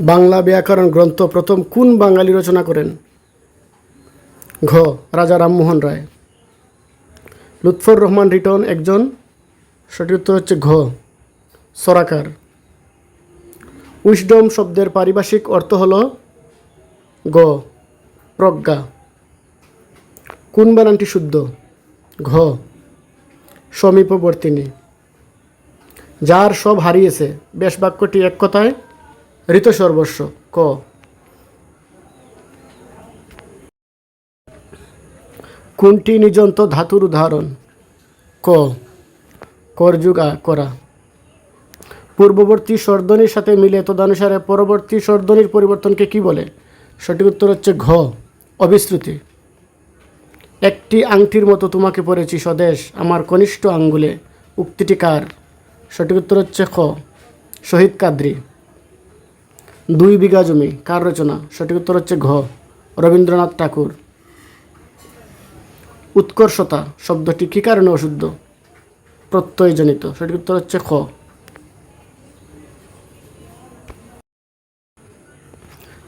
বাংলা ব্যাকরণ গ্রন্থ প্রথম কোন বাঙালি রচনা করেন? ঘ. রাজা রামমোহন রায়। লুৎফর রহমান রিটন একজন। সঠিক উত্তর হচ্ছে ঘ। সরাকার। উইসডম শব্দের পারিভাষিক অর্থ হল গ। প্রজ্ঞা। কোন বানানটি শুদ্ধ? ঘ। সমীপবর্তিনী। যার সব হারিয়েছে। বেশ বাক্যটি এক কথায় ঋত সর্বস্ব ক কোনটি নিজন্ত ধাতুর উদাহরণ ক করযুগা করা পূর্ববর্তী স্বরধ্বনির সাথে মিলে তদানুসারে পরবর্তী স্বরধ্বনির পরিবর্তনকে কি বলে? সঠিক উত্তর হচ্ছে ঘ, অবিশ্রুতি। একটি আংটির মতো তোমাকে পড়েছি স্বদেশ, আমার কনিষ্ঠ আঙ্গুলে উক্তিটি কার? সঠিক উত্তর হচ্ছে খ, শহীদ কাদ্রি। দুই বিঘা জমি, কার রচনা? সঠিক উত্তর হচ্ছে ঘ, রবীন্দ্রনাথ ঠাকুর। উৎকর্ষতা, শব্দটি কী কারণে অশুদ্ধ? প্রত্যয়জনিত, সঠিক উত্তর হচ্ছে খ।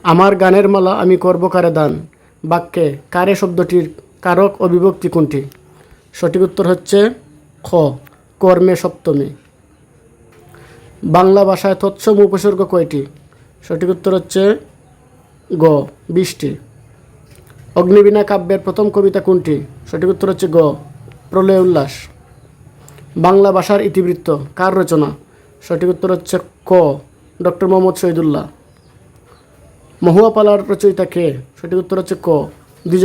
আমার গানের মালা আমি করব কারে দান? বাক্যে কারে শব্দটির কারক অবিভক্তি কোনটি? সঠিক উত্তর হচ্ছে খ, কর্মে সপ্তমী। বাংলা ভাষায় তৎসম উপসর্গ কয়টি? সঠিক উত্তর হচ্ছে গ বিশটি অগ্নিবীণা কাব্যের প্রথম কবিতা কোনটি? সঠিক উত্তর হচ্ছে গ, প্রলয় উল্লাস। বাংলা ভাষার ইতিবৃত্ত, কার রচনা? সঠিক উত্তর হচ্ছে ক, ডক্টর মোহাম্মদ শহীদুল্লাহ। মহুয়া পালার রচয়িতা কে? সঠিক উত্তর হচ্ছে ক দ্বিজ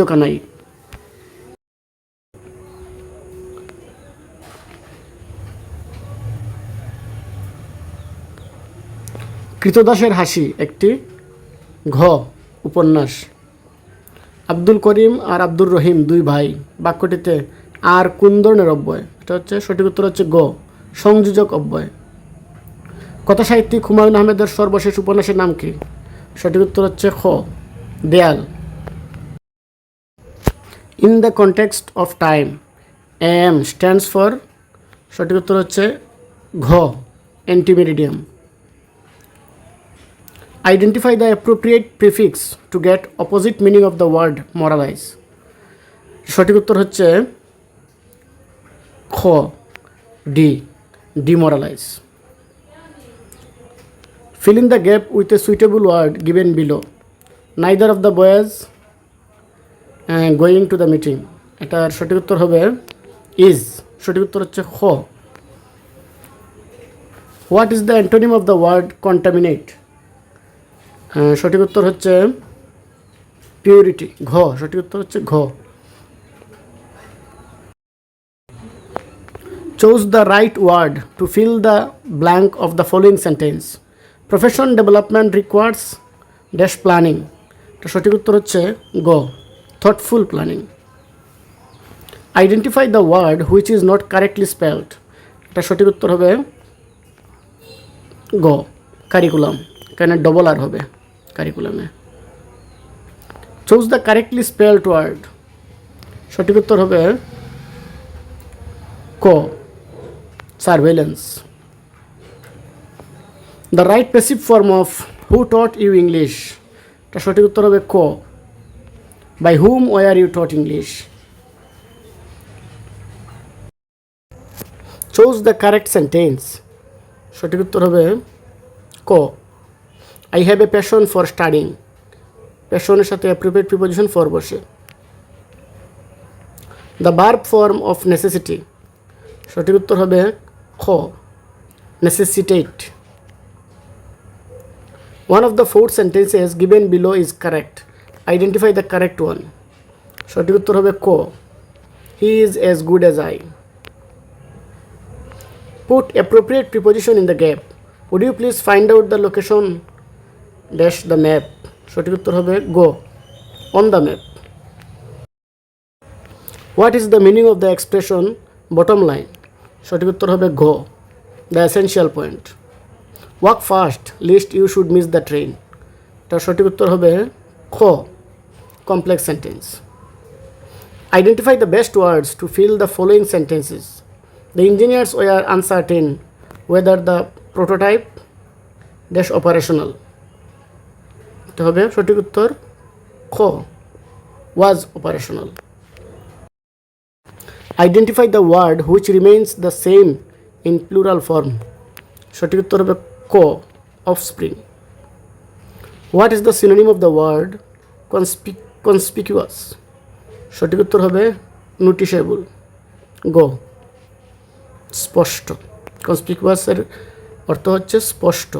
কৃতদাসের হাসি একটি ঘ, উপন্যাস। আব্দুল করিম আর আব্দুর রহিম দুই ভাই। বাক্যটিতে আর কোন ধরনের অব্যয়? এটা হচ্ছে সঠিক উত্তর হচ্ছে গ, সংযোজক অব্যয়। কথা সাহিত্যিক হুমায়ুন আহমেদের সর্বশেষ উপন্যাসের নাম কি? সঠিক উত্তর হচ্ছে খ, দেয়াল। In the context of time M stands for, সঠিক উত্তর হচ্ছে ঘ অ্যান্টিমেরিডিয়াম Identify the appropriate prefix to get opposite meaning of the word moralize. সঠিক উত্তর হচ্ছে খ D demoralize in the gap with a suitable word given below neither of the boys uh, going to the meeting এটার সঠিক উত্তর হবে is সঠিক উত্তর হচ্ছে খ what is the antonym of the word contaminate সঠিক উত্তর হচ্ছে পিউরিটি ঘ। সঠিক উত্তর হচ্ছে ঘ। Choose the right word to fill the blank of the following sentence profession development requires dash planning সঠিক উত্তর হচ্ছে গ thoughtful planning identify the word which is not correctly spelled এটা সঠিক উত্তর হবে গ কারিকুলাম কেন ডবল আর হবে। কারিকুলামে। Choose the correctly spelled word সঠিক উত্তর হবে ক surveillance the right passive form of who taught you English এটা সঠিক উত্তর হবে ক by whom were you taught English choose the correct sentence সঠিক উত্তর হবে ক। I have a passion for studying প্যাশনের সাথে অ্যাপ্রোপ্রিয়েট প্রিপোজিশন ফর বসে the verb form of necessity সঠিক উত্তর হবে খ। Necessitate one of the four sentences given below is correct identify the correct one সঠিক উত্তর হবে ক। He is as good as I Put appropriate preposition in the gap. Would you please find out the location dash the map? সঠিক উত্তর হবে go on the map what is the meaning of the expression bottom line সঠিক উত্তর হবে ঘ the essential point walk fast lest you should miss the train তার সঠিক উত্তর হবে খ complex sentence Identify the best words to fill the following sentences. The engineers were uncertain whether the prototype dash operational. তো হবে। সঠিক উত্তর খ। Was operational identify the word which remains the same in plural form সঠিক উত্তর হবে ক offspring what is the synonym of the word conspicuous সঠিক উত্তর হবে নোটিশেবল গো, স্পষ্ট। কনস্পিকুয়াসের অর্থ হচ্ছে স্পষ্ট।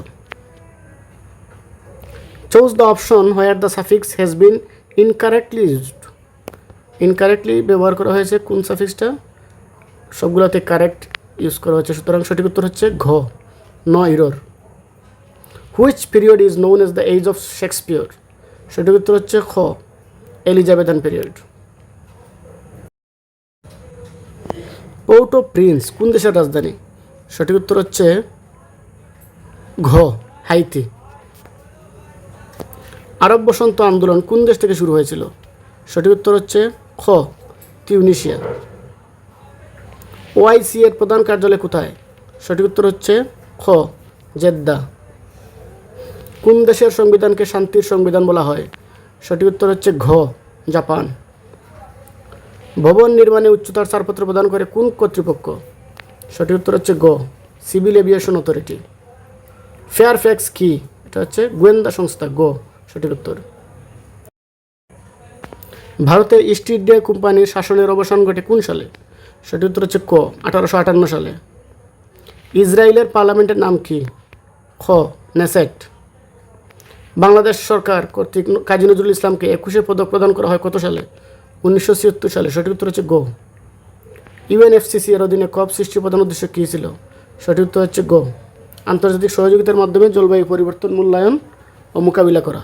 Choose the option where the suffix has been incorrectly used incorrectly ব্যবহার করা হয়েছে কোন সাফিক্সটা সবগুলোতে কারেক্ট ইউজ করা হয়েছে। সুতরাং সঠিক উত্তর হচ্ছে ঘ, no error which period is known as the age of Shakespeare সঠিক উত্তর হচ্ছে খ Elizabethan period Port au Prince কোন দেশের রাজধানী? সঠিক উত্তর হচ্ছে ঘ, হাইতি। আরব বসন্ত আন্দোলন কোন দেশ থেকে শুরু হয়েছিল? সঠিক উত্তর হচ্ছে খ, তিউনিশিয়া। ওআইসি এর প্রধান কার্যালয় কোথায়? সঠিক উত্তর হচ্ছে খ, জেদ্দা। কোন দেশের সংবিধানকে শান্তির সংবিধান বলা হয়? সঠিক উত্তর হচ্ছে ঘ, জাপান। ভবন নির্মাণে উচ্চতার ছাড়পত্র প্রদান করে কোন কর্তৃপক্ষ? সঠিক উত্তর হচ্ছে গ, civil aviation authority. Fairfax কি? এটা হচ্ছে গোয়েন্দা সংস্থা, গো। সঠিক উত্তর। ভারতের ইস্ট ইন্ডিয়া কোম্পানির শাসনের অবসান ঘটে কোন সালে? সঠিক উত্তর হচ্ছে ক, আঠারোশো আটান্ন সালে। ইসরায়েলের পার্লামেন্টের নাম কি? খ, নেসেট। বাংলাদেশ সরকার কর্তৃক কাজী নজরুল ইসলামকে একুশে পদক প্রদান করা হয় কত সালে? উনিশশো ছিয়াত্তর সালে। সঠিক উত্তর হচ্ছে গো। ইউএনএফসিসি এর অধীনে কপ সৃষ্টি প্রধান উদ্দেশ্য কী ছিল? সঠিক উত্তর হচ্ছে গো। আন্তর্জাতিক সহযোগিতার মাধ্যমে জলবায়ু পরিবর্তন, মূল্যায়ন ও মোকাবিলা করা।